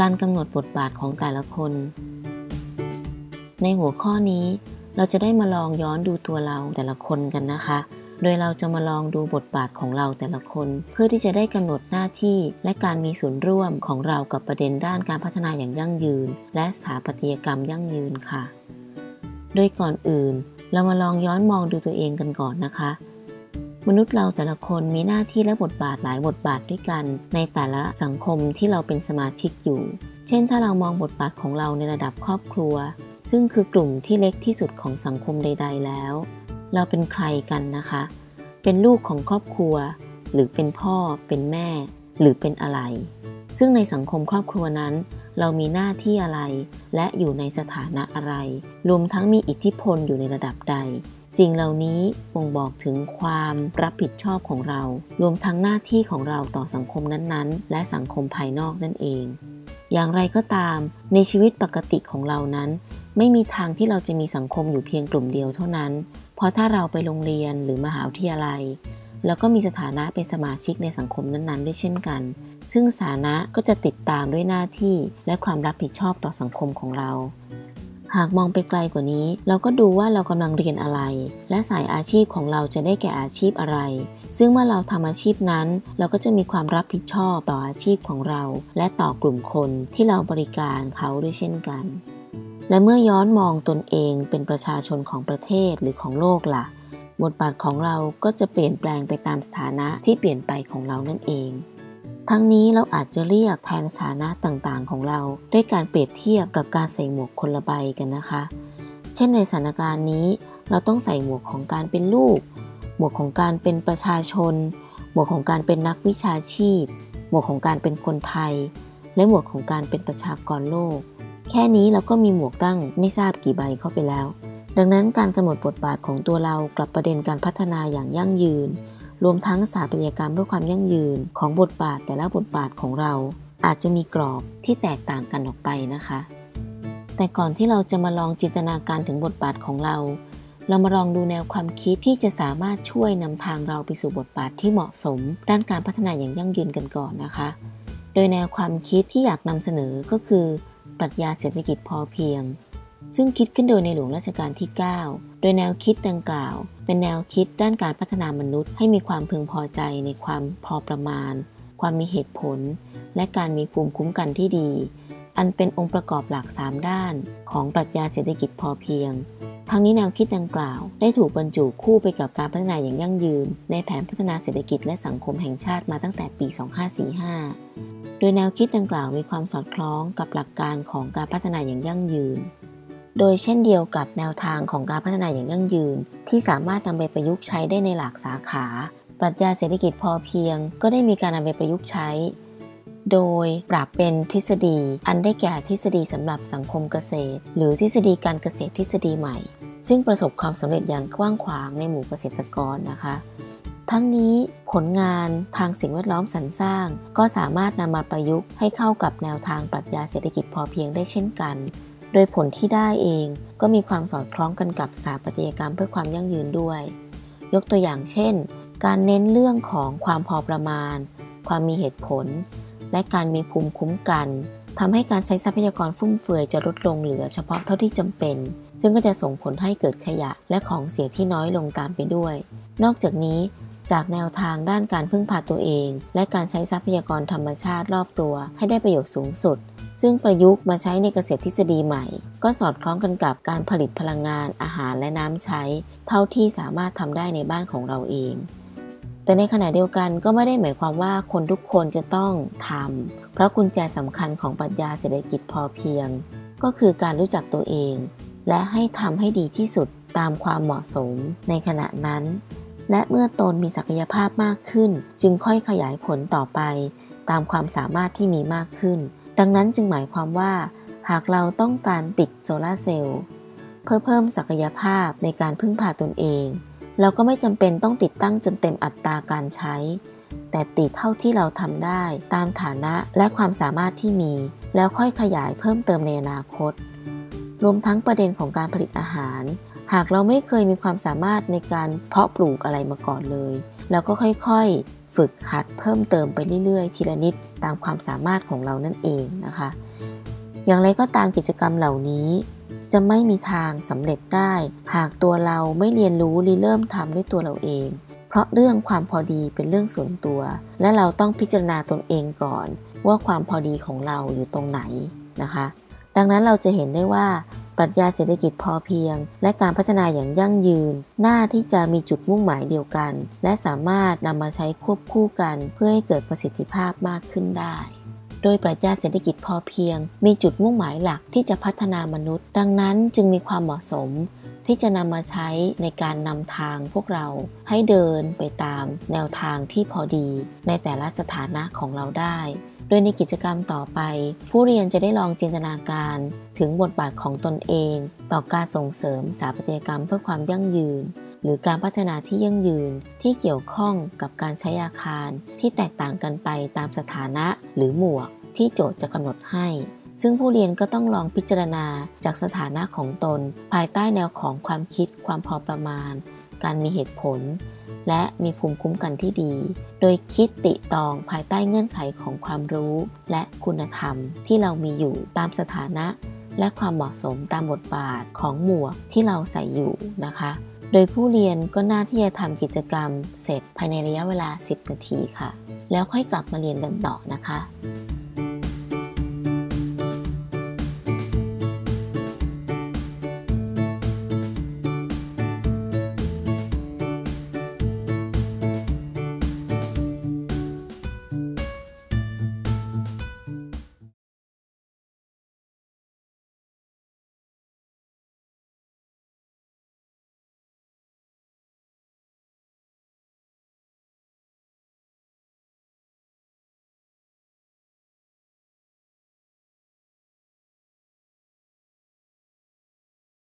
การกำหนดบทบาทของแต่ละคน ในหัวข้อนี้เราจะได้มาลองย้อนดูตัวเราแต่ละคนกันนะคะ โดยเราจะมาลองดูบทบาทของเราแต่ละคน เพื่อที่จะได้กำหนดหน้าที่และการมีส่วนร่วมของเรากับประเด็นด้านการพัฒนาอย่างยั่งยืน และสถาปัตยกรรมยั่งยืนค่ะ โดยก่อนอื่น เรามาลองย้อนมองดูตัวเองกันก่อนนะคะ มนุษย์เราแต่ละคนมีหน้าที่และบทบาทหลายบทบาทด้วยกัน ในแต่ละสังคมที่เราเป็นสมาชิกอยู่ เช่น ถ้าเรามองบทบาทของเราในระดับครอบครัว ซึ่งคือกลุ่มที่เล็กที่สุดของสังคมใด ๆ แล้ว เราเป็นใครกันนะคะ เป็นลูกของครอบครัว หรือเป็นพ่อ เป็นแม่ หรือเป็นอะไร ซึ่งในสังคมครอบครัวนั้น เรามีหน้าที่อะไร และอยู่ในสถานะอะไร รวมทั้งมีอิทธิพลอยู่ในระดับใด สิ่งเหล่านี้บ่งบอกถึงความรับผิดชอบของเรา รวมทั้งหน้าที่ของเราต่อสังคมนั้นๆ และสังคมภายนอกนั่นเอง อย่างไรก็ตาม ในชีวิตปกติของเรานั้น ไม่มีทางที่เราจะมีสังคมอยู่เพียงกลุ่มเดียวเท่านั้น เพราะถ้าเราไปโรงเรียนหรือมหาวิทยาลัยเราก็มีสถานะเป็นสมาชิกในสังคมนั้นๆ ด้วยเช่นกัน ซึ่งสถานะก็จะติดตามด้วยหน้าที่และความรับผิดชอบต่อสังคมของเรา หากมองไปไกลกว่านี้ เราก็ดูว่าเรากำลังเรียนอะไร และสายอาชีพของเราจะได้แก่อาชีพอะไร ซึ่งเมื่อเราทำอาชีพนั้น เราก็จะมีความรับผิดชอบต่ออาชีพของเรา และต่อกลุ่มคนที่เราบริการเขาด้วยเช่นกัน และเมื่อย้อนมองตนเองเป็นประชาชนของประเทศหรือของโลกละ่ะบทบาทของเราก็จะเปลี่ยนแปลงไปตามสถานะที่เปลี่ยนไปของเรานั่นเอง ทั้งนี้เราอาจจะเรียกแทนสถานะต่างๆ ของเรา ด้วยการเปรียบเทียบกับการใส่หมวกคนละใบกันนะคะ เช่นในสถานการณ์นี้ เราต้องใส่หมวกของการเป็นลูก หมวกของการเป็นประชาชน หมวกของการเป็นนักวิชาชีพ หมวกของการเป็นคนไทย และหมวกของการเป็นประชากรโลก แค่นี้เราก็มีหมวกตั้งไม่ทราบกี่ใบเข้าไปแล้ว ดังนั้นการกำหนดบทบาทของตัวเรากลับประเด็นการพัฒนาอย่างยั่งยืน รวมทั้งสถาปัตยกรรมเพื่อความยั่งยืนของบทบาทแต่ละบทบาทของเรา อาจจะมีกรอบที่แตกต่างกันออกไปนะคะ แต่ก่อนที่เราจะมาลองจินตนาการถึงบทบาทของเรา เรามาลองดูแนวความคิดที่จะสามารถช่วยนำทางเราไปสู่บทบาทที่เหมาะสม ด้านการพัฒนาอย่างยั่งยืนกันก่อนนะคะ โดยแนวความคิดที่อยากนำเสนอก็คือ ปรัชญาเศรษฐกิจพอเพียง ซึ่งคิดขึ้นโดยในหลวงรัชกาลที่ 9 โดยแนวคิดดังกล่าว เป็นแนวคิดด้านการพัฒนามนุษย์ ให้มีความพึงพอใจในความพอประมาณ ความมีเหตุผล และการมีภูมิคุ้มกันที่ดี อันเป็นองค์ประกอบหลัก 3 ด้าน ของปรัชญาเศรษฐกิจพอเพียง ทั้งนี้แนวคิดดังกล่าว ได้ถูกบรรจุคู่ไปกับการพัฒนาอย่างยั่งยืน ในแผนพัฒนาเศรษฐกิจและสังคมแห่งชาติมาตั้งแต่ปี 2545 โดยแนวคิดดังกล่าวมีความสอดคล้องกับหลักการของการพัฒนาอย่างยั่งยืน โดยเช่นเดียวกับแนวทางของการพัฒนาอย่างยั่งยืน ที่สามารถนำไปประยุกต์ใช้ได้ในหลากสาขา ปรัชญาเศรษฐกิจพอเพียง ก็ได้มีการนำไปประยุกต์ใช้ โดยปรับเป็นทฤษฎี อันได้แก่ทฤษฎีสำหรับสังคมเกษตร หรือทฤษฎีการเกษตรทฤษฎีใหม่ ซึ่งประสบความสำเร็จอย่างกว้างขวางในหมู่เกษตรกรนะคะทั้งนี้ผลงานทางสิ่งแวดล้อมสรรสร้าง ก็สามารถนำมาประยุกต์ให้เข้ากับแนวทางปรัชญาเศรษฐกิจพอเพียงได้เช่นกัน โดยผลที่ได้เองก็มีความสอดคล้องกันกับสถาปัตยกรรมเพื่อความยั่งยืนด้วย ยกตัวอย่างเช่น การเน้นเรื่องของความพอประมาณ ความมีเหตุผล และการมีภูมิคุ้มกันทำให้การใช้ทรัพยากรฟุ่มเฟือยจะลดลงเหลือเฉพาะเท่าที่จำเป็น ซึ่งก็จะส่งผลให้เกิดขยะและของเสียที่น้อยลงตามไปด้วย นอกจากนี้จากแนวทางด้านการพึ่งพาตัวเอง และการใช้ทรัพยากรธรรมชาติรอบตัว ให้ได้ประโยชน์สูงสุด ซึ่งประยุกต์มาใช้ในเกษตรทฤษฎีใหม่ ก็สอดคล้องกันกับการผลิตพลังงานอาหารและน้ำใช้ เท่าที่สามารถทำได้ในบ้านของเราเอง แต่ในขณะเดียวกันก็ไม่ได้หมายความว่าคนทุกคนจะต้องทำเพราะกุญแจสำคัญของปรัชญาเศรษฐกิจพอเพียง ก็คือการรู้จักตัวเอง และให้ทำให้ดีที่สุดตามความเหมาะสมในขณะนั้นและเมื่อตนมีศักยภาพมากขึ้น จึงค่อยขยายผลต่อไป ตามความสามารถที่มีมากขึ้น ดังนั้นจึงหมายความว่า หากเราต้องการติดโซลาเซลล์เพื่อเพิ่มศักยภาพในการพึ่งพาตนเอง เราก็ไม่จำเป็นต้องติดตั้งจนเต็มอัตราการใช้ แต่ติดเท่าที่เราทำได้ตามฐานะและความสามารถที่มี แล้วค่อยขยายเพิ่มเติมในอนาคต รวมทั้งประเด็นของการผลิตอาหาร หากเราไม่เคยมีความสามารถในการเพาะปลูกอะไรมาก่อนเลยเราก็ค่อยๆ ฝึกหัดเพิ่มเติมไปเรื่อยๆ ทีละนิดตามความสามารถของเรานั่นเองนะคะ อย่างไรก็ตามกิจกรรมเหล่านี้ จะไม่มีทางสำเร็จได้ หากตัวเราไม่เรียนรู้ริเริ่มทำด้วยตัวเราเอง เพราะเรื่องความพอดีเป็นเรื่องส่วนตัว และเราต้องพิจารณาตนเองก่อน ว่าความพอดีของเราอยู่ตรงไหนนะคะ ดังนั้นเราจะเห็นได้ว่า ปรัชญาเศรษฐกิจพอเพียง และการพัฒนาอย่างยั่งยืน หน้าที่จะมีจุดมุ่งหมายเดียวกัน และสามารถนำมาใช้ควบคู่กันเพื่อให้เกิดประสิทธิภาพมากขึ้นได้โดยปรัชญาเศรษฐกิจพอเพียง มีจุดมุ่งหมายหลักที่จะพัฒนามนุษย์ ดังนั้นจึงมีความเหมาะสม ที่จะนำมาใช้ในการนำทางพวกเราให้เดินไปตามแนวทางที่พอดีในแต่ละสถานะของเราได้ ดยในกิจกรรมต่อไป ผู้เรียนจะได้ลองจินตนาการถึงบทบาทของตนเอง ต่อการส่งเสริมสถาปัตยกรรมเพื่อความยั่งยืน หรือการพัฒนาที่ยั่งยืนที่เกี่ยวข้องกับการใช้อาคารที่แตกต่างกันไปตามสถานะหรือหมวกที่โจทย์จะกำหนดให้ ซึ่งผู้เรียนก็ต้องลองพิจารณาจากสถานะของตน ภายใต้แนวของความคิดความพอประมาณ การมีเหตุผล และมีภูมิคุ้มกันที่ดี โดยคิดติตองภายใต้เงื่อนไขของความรู้และคุณธรรมที่เรามีอยู่ตามสถานะ และความเหมาะสมตามบทบาทของหมวกที่เราใส่อยู่นะคะ โดยผู้เรียนก็น่าที่จะทำกิจกรรมเสร็จภายในระยะเวลา 10 นาทีค่ะ แล้วค่อยกลับมาเรียนกันต่อนะคะ